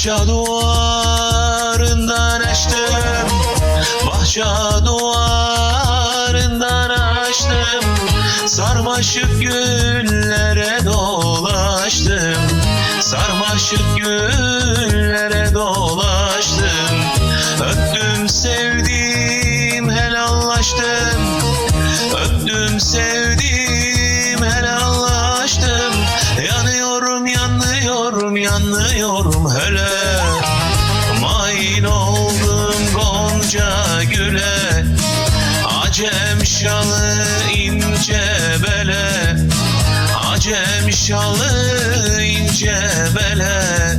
Bahçe duvarından açtım. Bahçe duvarından açtım. Sarmaşık güllere dolaştım Acem şalı ince bele. Acem şalı ince bele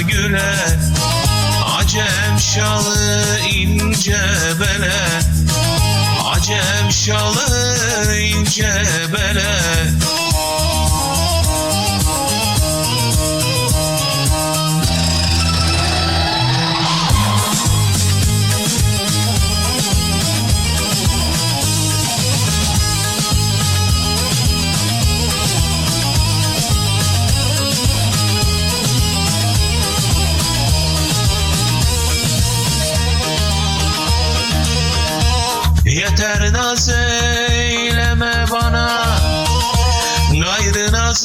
güle. Acem şalı ince bele. Acem şalı ince bele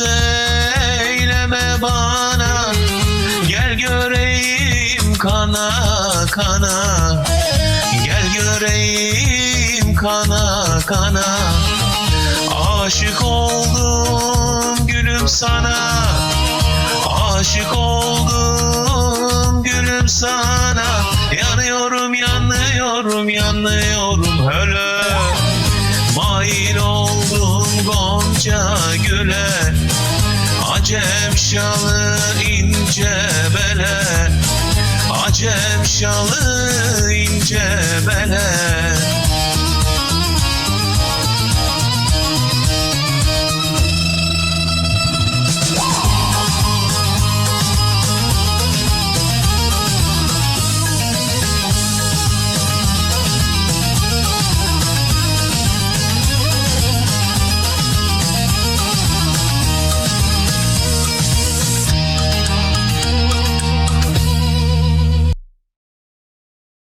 Eyleme bana. Gel göreyim kana kana. Gel göreyim kana kana. Aşık oldum gülüm sana. Aşık oldum gülüm sana. Yanıyorum yanıyorum yanıyorum. Hele. Mail oldum gonca güle Acem şalı ince bele. Acem şalı ince bele